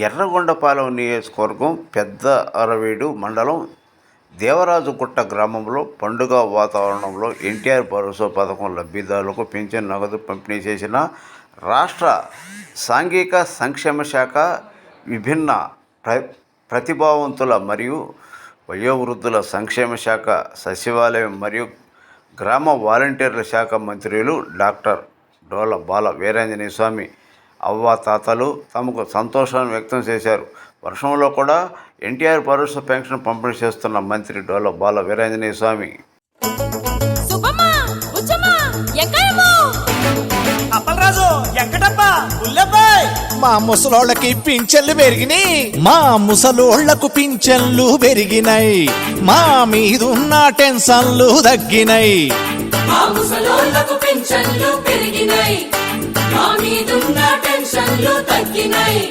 ఎర్రగొండపాలెం నియోజకవర్గం పెద్ద అరవీడు మండలం దేవరాజుగుట్ట గ్రామంలో పండుగ వాతావరణంలో ఎన్టీఆర్ భరోసా పథకం లబ్ధిదారులకు పింఛన్ నగదు పంపిణీ చేసిన రాష్ట్ర సాంఘిక సంక్షేమ శాఖ విభిన్న ప్ర ప్రతిభావంతుల మరియు వయోవృద్ధుల సంక్షేమ శాఖ సచివాలయం మరియు గ్రామ వాలంటీర్ల శాఖ మంత్రులు డాక్టర్ డోల బాల వీరాంజనేయ స్వామి అవ్వ తాతలు తమకు సంతోషాన్ని వ్యక్తం చేశారు. వర్షంలో కూడా ఎన్టీఆర్ భరోసా పెన్షన్ పంపిణీ చేస్తున్న మంత్రి డోల బాల వీరాంజనేయ స్వామి మా ముసలోళ్ళకి పింఛన్లు పెరిగినాయి. మా ముసలోళ్ళకు పింఛన్లు పెరిగినాయి. మా మీదున్న టెన్షన్లు తగ్గినాయి. మా పింఛన్లు పెరిగినాయి. టెన్షన్లు తగ్గినాయి.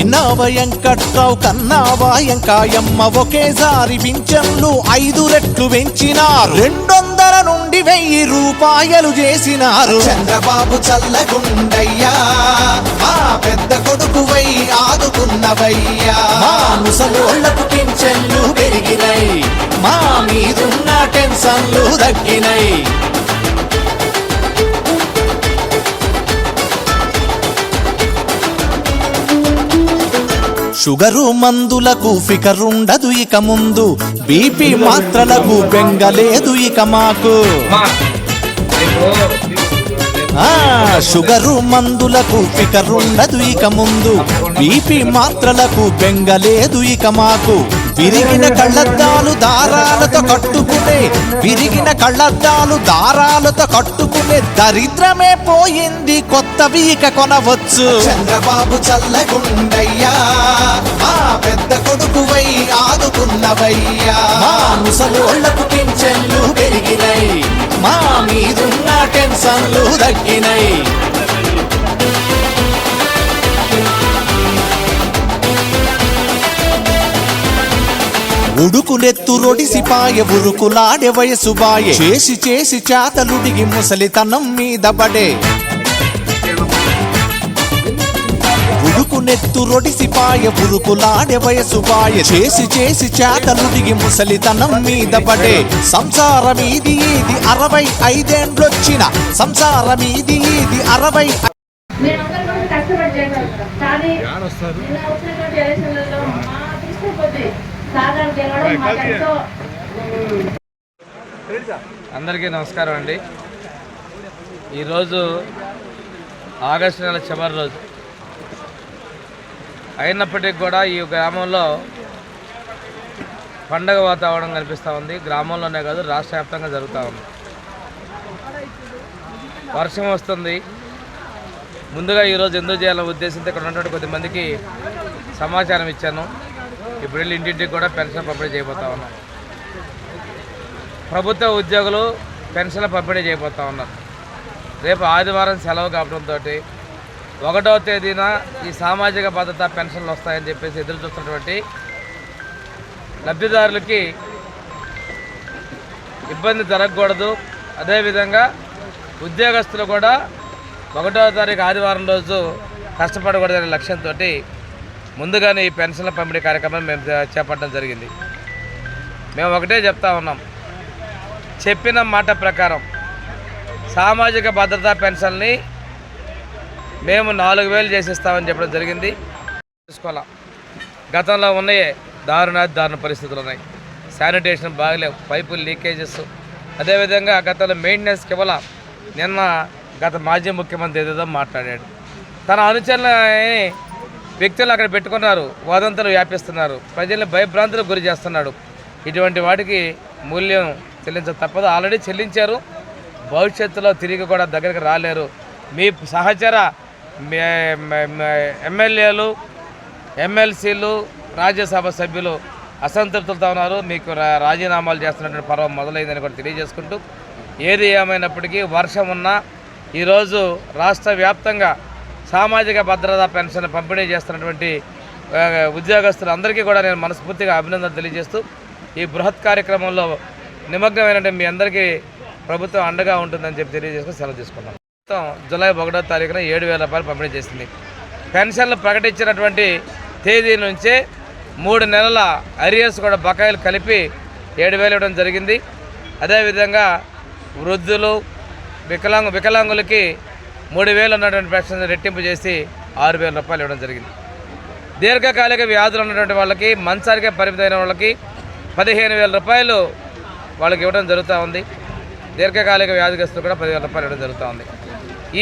ఇన్నావ ఎంకట్రావు కన్నావా ఎంకాయమ్మ ఒకేసారి పింఛన్లు ఐదు రెట్లు పెంచినారు. రెండొందల నుండి వెయ్యి రూపాయలు చేసినారు. చంద్రబాబు చల్లగుండయ్యా మా పెద్ద కొడుకువై ఆదుకున్నవయ్యా. మా ముసలోళ్ళకు పింఛన్లు పెరిగినాయి మా మీదున్న టెన్షన్లు తగ్గినాయి షుగరు మందులకు ఫికరుండదు ఇక ముందు. బీపీ మాత్రలకు బెంగలేదు ఇక మాకు. షుగరు మందులకు ఫికరుండదు ఇక ముందు. బీపీ మాత్రలకు బెంగలేదు ఇక మాకు. విరిగిన కళ్ళద్దాలు దారాలతో కట్టుకునే విరిగిన కళ్ళద్దాలు దారాలతో కట్టుకునే దరిద్రమే పోయింది కొత్త వీక కొనవచ్చు. చంద్రబాబు చల్లగుండయ్యా మా పెద్ద కొడుకువై ఆదుకున్నవయ్యా. మా ముసలోళ్ళకు పింఛన్లు పెరిగినై మా మీదున్న టెన్షన్లు తగ్గినై. ఉడుకు నెత్తు రొడిసిపాయ ఉరుకులాడే వయసు బాయే. చేసి చేసి చేతలుడిగి ముసలితనం మీద పడే. ఉడుకు నెత్తు రొడిసిపాయ ఉరుకులాడే వయసు బాయ. చేసి చేసి చేతలుడిగి ముసలితనం మీద పడే. సంసారం ఇది ఇది అరవై ఐదేండ్లొచ్చిన. సంసారం ఇది ఇది అరవై కష్టపడి కానీ నిన్న వచ్చినటువంటి ఎలక్షన్లలో మా దృష్టి కొద్ది గెలవడం మాకెంతో అందరికీ నమస్కారం అండి. ఈరోజు ఆగస్టు నెల చివరి రోజు. అయినప్పటికీ కూడా ఈ గ్రామంలో పండగ వాతావరణం కనిపిస్తూ ఉంది. గ్రామంలోనే కాదు రాష్ట్ర వ్యాప్తంగా జరుగుతూ ఉంది. వర్షం వస్తుంది. ముందుగా ఈరోజు ఎందుకు చేయాలనే ఉద్దేశంతో ఇక్కడ ఉన్నటువంటి కొద్దిమందికి సమాచారం ఇచ్చాను. ఇప్పుడు వెళ్ళి ఇంటింటికి కూడా పెన్షన్ పంపిణీ చేయబోతా ఉన్నాం. ప్రభుత్వ ఉద్యోగులు పెన్షన్ పంపిణీ చేయబోతా ఉన్నారు. రేపు ఆదివారం సెలవు కావడంతో ఒకటవ తేదీన ఈ సామాజిక భద్రత పెన్షన్లు వస్తాయని చెప్పేసి ఎదురు చూస్తున్నటువంటి లబ్ధిదారులకి ఇబ్బంది జరగకూడదు. అదేవిధంగా ఉద్యోగస్తులు కూడా ఒకటవ తారీఖు ఆదివారం రోజు కష్టపడకూడదనే లక్ష్యంతో ముందుగానే ఈ పెన్షన్ల పంపిణీ కార్యక్రమం మేము చేపట్టడం జరిగింది. మేము ఒకటే చెప్తా ఉన్నాం. చెప్పిన మాట ప్రకారం సామాజిక భద్రతా పెన్షన్ని మేము నాలుగు వేలు చేసిస్తామని చెప్పడం జరిగింది. తీసుకోవాలా? గతంలో ఉన్నాయే దారుణాది దారుణ పరిస్థితులు ఉన్నాయి. శానిటేషన్ బాగలేవు. పైపులు లీకేజెస్. అదేవిధంగా గతంలో మెయింటెనెన్స్కి ఇవ్వాల? నిన్న గత మాజీ ముఖ్యమంత్రి ఏదేదో మాట్లాడాడు. తన అనుచరులని వ్యక్తులు అక్కడ పెట్టుకున్నారు. వదంతులు వ్యాపిస్తున్నారు. ప్రజల్ని భయభ్రాంతులకు గురి చేస్తున్నాడు. ఇటువంటి వాటికి మూల్యం చెల్లించ తప్పదు. ఆల్రెడీ చెల్లించారు. భవిష్యత్తులో తిరిగి కూడా దగ్గరికి రాలేరు. మీ సహచర మే- ఎమ్మెల్యేలు ఎమ్మెల్సీలు రాజ్యసభ సభ్యులు అసంతృప్తులతో ఉన్నారు. మీకు రా- రాజీనామాలు చేస్తున్నటువంటి పర్వం మొదలైందని కూడా తెలియజేసుకుంటూ ఏది ఏమైనప్పటికీ వర్షం ఉన్నా ఈరోజు రాష్ట్ర వ్యాప్తంగా సామాజిక భద్రతా పెన్షన్ పంపిణీ చేస్తున్నటువంటి ఉద్యోగస్తులందరికీ కూడా నేను మనస్ఫూర్తిగా అభినందన తెలియజేస్తూ ఈ బృహత్ కార్యక్రమంలో నిమగ్నమైనటువంటి మీ అందరికీ ప్రభుత్వం అండగా ఉంటుందని చెప్పి తెలియజేసుకుని సెలవు తీసుకున్నాను మొత్తం జూలై ఒకటో తారీఖున ఏడు వేల రూపాయలు పంపిణీ చేసింది. పెన్షన్లు ప్రకటించినటువంటి తేదీ నుంచే మూడు నెలల అరియర్స్ కూడా బకాయిలు కలిపి ఏడు వేలు ఇవ్వడం జరిగింది. అదేవిధంగా వృద్ధులు వికలాంగు వికలాంగులకి మూడు వేలు ఉన్నటువంటి పెన్షన్ రెట్టింపు చేసి ఆరు వేల రూపాయలు ఇవ్వడం జరిగింది. దీర్ఘకాలిక వ్యాధులు ఉన్నటువంటి వాళ్ళకి మంచానికే పరిమితమైన వాళ్ళకి పదిహేను వేల రూపాయలు వాళ్ళకి ఇవ్వడం జరుగుతూ ఉంది. దీర్ఘకాలిక వ్యాధిగ్రస్తులు కూడా పదివేల రూపాయలు ఇవ్వడం జరుగుతూ ఉంది.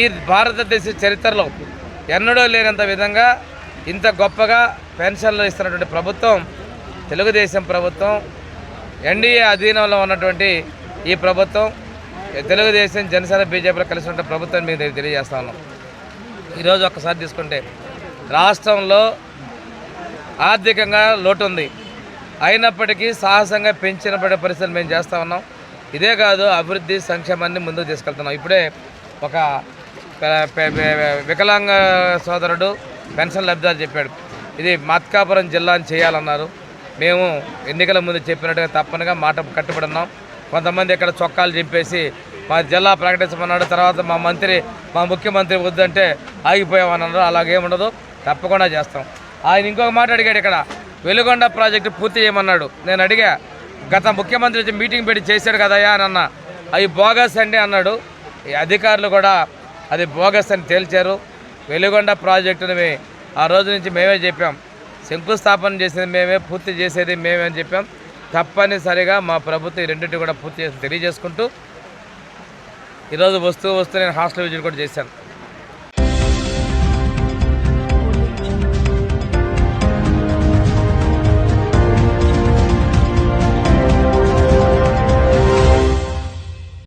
ఈ భారతదేశ చరిత్రలో ఎన్నడూ లేనంత విధంగా ఇంత గొప్పగా పెన్షన్లు ఇస్తున్నటువంటి ప్రభుత్వం తెలుగుదేశం ప్రభుత్వం ఎన్డీఏ అధీనంలో ఉన్నటువంటి ఈ ప్రభుత్వం తెలుగుదేశం జనసేన బీజేపీలో కలిసి ఉంటే ప్రభుత్వం మీకు తెలియజేస్తా ఉన్నాం. ఈరోజు ఒక్కసారి తీసుకుంటే రాష్ట్రంలో ఆర్థికంగా లోటు ఉంది. అయినప్పటికీ సాహసంగా పెంచినపడే పరిస్థితులు మేము చేస్తూ ఉన్నాం. ఇదే కాదు అభివృద్ధి సంక్షేమాన్ని ముందుకు తీసుకెళ్తున్నాం. ఇప్పుడే ఒక వికలాంగ సోదరుడు పెన్షన్ లబ్ధిదారు చెప్పాడు. ఇది మత్కాపురం జిల్లాని చేయాలన్నారు. మేము ఎన్నికల ముందు చెప్పినట్టుగా తప్పనిగా మాట కట్టుబడి ఉన్నాం. కొంతమంది ఇక్కడ చొక్కాలు చింపేసి మా జిల్లా ప్రకటించమన్నాడు తర్వాత మా మంత్రి మా ముఖ్యమంత్రి వద్దంటే ఆగిపోయామన్నారు అలాగేముండదు తప్పకుండా చేస్తాం. ఆయన ఇంకొక మాట అడిగాడు ఇక్కడ వెలుగొండ ప్రాజెక్టు పూర్తి చేయమన్నాడు. నేను అడిగా గత ముఖ్యమంత్రి వచ్చి మీటింగ్ పెట్టి చేశాడు కదయా అని అన్న. అవి బోగస్ అండి అన్నాడు. ఈ అధికారులు కూడా అది బోగస్ అని తేల్చారు. వెలుగొండ ప్రాజెక్టుని ఆ రోజు నుంచి మేమే చెప్పాం. శంకుస్థాపన చేసేది మేమే పూర్తి చేసేది మేమే అని చెప్పాం. తప్పనిసరిగా మా ప్రభుత్వం ఈ రెండింటి కూడా పూర్తి చేసి తెలియజేసుకుంటూ ఈరోజు వస్తూ వస్తూ నేను హాస్టల్ విజిట్ కూడా చేశాను.